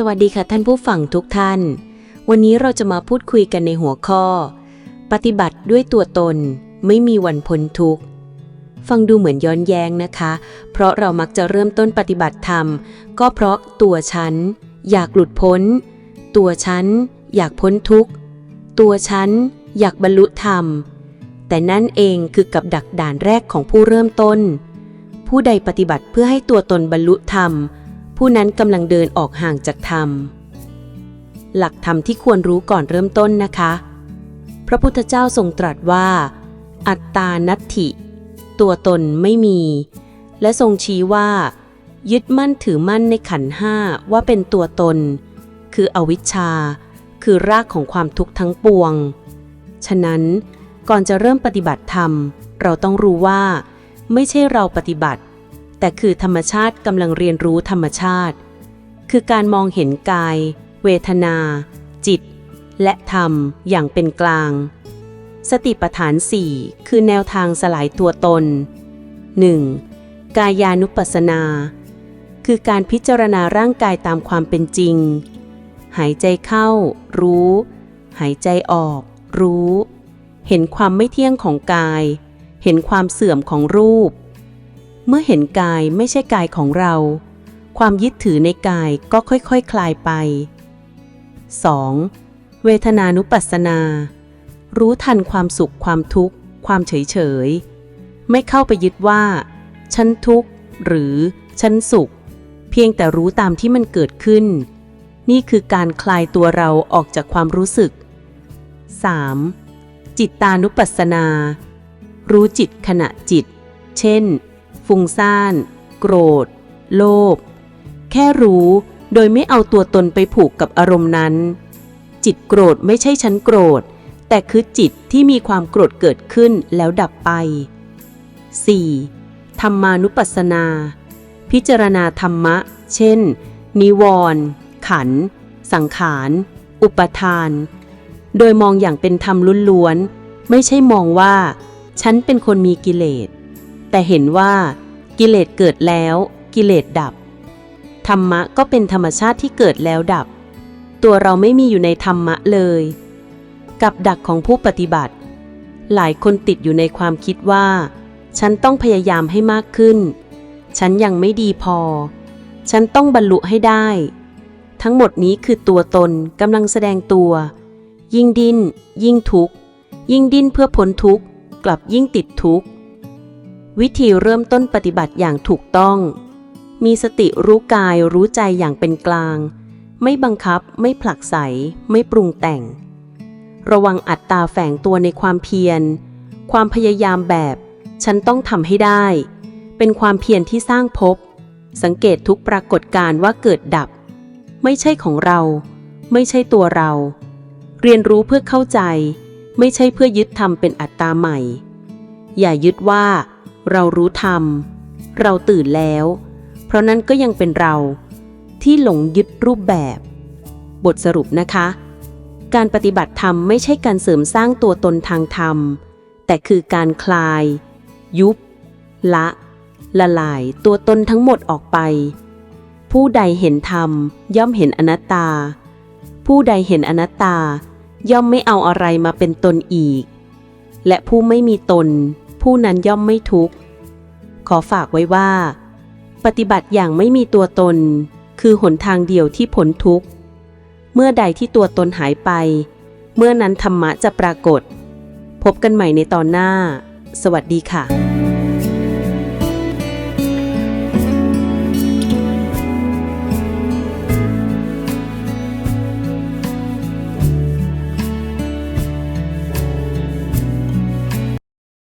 สวัสดีค่ะท่านผู้ฟังทุกท่าน วันนี้เราจะมาพูดคุยกันในหัวข้อ ปฏิบัติด้วยตัวตนไม่มีวันพ้นทุกข์ ฟังดูเหมือนย้อนแย้งนะคะ เพราะเรามักจะเริ่มต้นปฏิบัติธรรม ก็เพราะตัวฉัน อยากหลุดพ้น ตัวฉัน อยากพ้นทุกข์ ตัวฉัน อยากบรรลุธรรม แต่นั่นเองคือกับดักด่านแรกของผู้เริ่มต้น ผู้ใดปฏิบัติเพื่อให้ตัวตนบรรลุธรรม ผู้นั้นกำลังเดินออกห่างจากธรรม หลักธรรมที่ควรรู้ก่อนเริ่มต้นนะคะ พระพุทธเจ้าทรงตรัสว่า อัตตานัตถิ ตัวตนไม่มี และทรงชี้ว่า ยึดมั่นถือมั่นในขันห้าว่าเป็นตัวตน คืออวิชชา คือรากของความทุกข์ทั้งปวง ฉะนั้นก่อนจะเริ่มปฏิบัติธรรม เราต้องรู้ว่า ไม่ใช่เราปฏิบัติ แต่คือธรรมชาติกำลังเรียนรู้ธรรมชาติ คือการมองเห็นกาย เวทนา จิต และธรรมอย่างเป็นกลาง สติปัฏฐาน 4 คือแนวทางสลายตัวตน 1. กายานุปัสสนา คือการพิจารณาร่างกายตามความเป็นจริง หายใจเข้า รู้ หายใจออก รู้ เห็นความไม่เที่ยงของกาย เห็นความเสื่อมของรูป เมื่อเห็นกายไม่ใช่กายของเรา ความยึดถือในกายก็ค่อยๆคคลายไป 2. เวทนานุปัสสนา รู้ทันความสุขความทุกข์ ความเฉยๆไม่เข้าไปยึดว่า ฉันทุกข์ หรือฉันสุข เพียงแต่รู้ตามที่มันเกิดขึ้น นี่คือการคลายตัวเราออกจากความรู้สึก 3. จิตตานุปัสสนา รู้จิตขณะจิต เช่น ฟุ้งซ่าน โกรธ โลภ แค่รู้โดยไม่เอาตัวตนไปผูกกับอารมณ์นั้น จิตโกรธไม่ใช่ฉันโกรธ แต่คือจิตที่มีความโกรธเกิดขึ้นแล้วดับไป 4. ธรรมานุปัสสนา พิจารณาธรรมะ เช่น นิวรณ์ขันธ์สังขาร อุปทาน โดยมองอย่างเป็นธรรมล้วนๆ ไม่ใช่มองว่า ฉันเป็นคนมีกิเลส แต่เห็นว่ากิเลสเกิดแล้ว กิเลสดับ ธรรมะก็เป็นธรรมชาติที่เกิดแล้วดับ ตัวเราไม่มีอยู่ในธรรมะเลย กับดักของผู้ปฏิบัติ หลายคนติดอยู่ในความคิดว่า ฉันต้องพยายามให้มากขึ้น ฉันยังไม่ดีพอ ฉันต้องบรรลุให้ได้ ทั้งหมดนี้คือตัวตนกำลังแสดงตัว ยิ่งดิ้น ยิ่งทุกข์ยิ่งดิ้นเพื่อพ้นทุกข์กลับยิ่งติดทุกข์ วิธีเริ่มต้นปฏิบัติอย่างถูกต้อง มีสติรู้กายรู้ใจอย่างเป็นกลาง ไม่บังคับ ไม่ผลักไส ไม่ปรุงแต่ง ระวังอัตตาแฝงตัวในความเพียร ความพยายามแบบ ฉันต้องทำให้ได้ เป็นความเพียรที่สร้างภพสังเกตทุกปรากฏการณ์ว่าเกิดดับ ไม่ใช่ของเรา ไม่ใช่ตัวเรา เรียนรู้เพื่อเข้าใจ ไม่ใช่เพื่อยึดธรรมเป็นอัตตาใหม่ อย่ายึดว่า เรารู้ธรรม เราตื่นแล้ว เพราะนั้นก็ยังเป็นเราที่หลงยึดรูปแบบ บทสรุปนะคะ การปฏิบัติธรรมไม่ใช่การเสริมสร้างตัวตนทางธรรม แต่คือการคลาย ยุบ ละ ละลายตัวตนทั้งหมดออกไป ผู้ใดเห็นธรรม ย่อมเห็นอนัตตา ผู้ใดเห็นอนัตตา ย่อมไม่เอาอะไรมาเป็นตนอีก และผู้ไม่มีตน ผู้นั้นย่อมไม่ทุกข์ ขอฝากไว้ว่า ปฏิบัติอย่างไม่มีตัวตน คือหนทางเดียวที่ผลทุกข์ เมื่อใดที่ตัวตนหายไป เมื่อนั้นธรรมะจะปรากฏ พบกันใหม่ในตอนหน้า สวัสดีค่ะ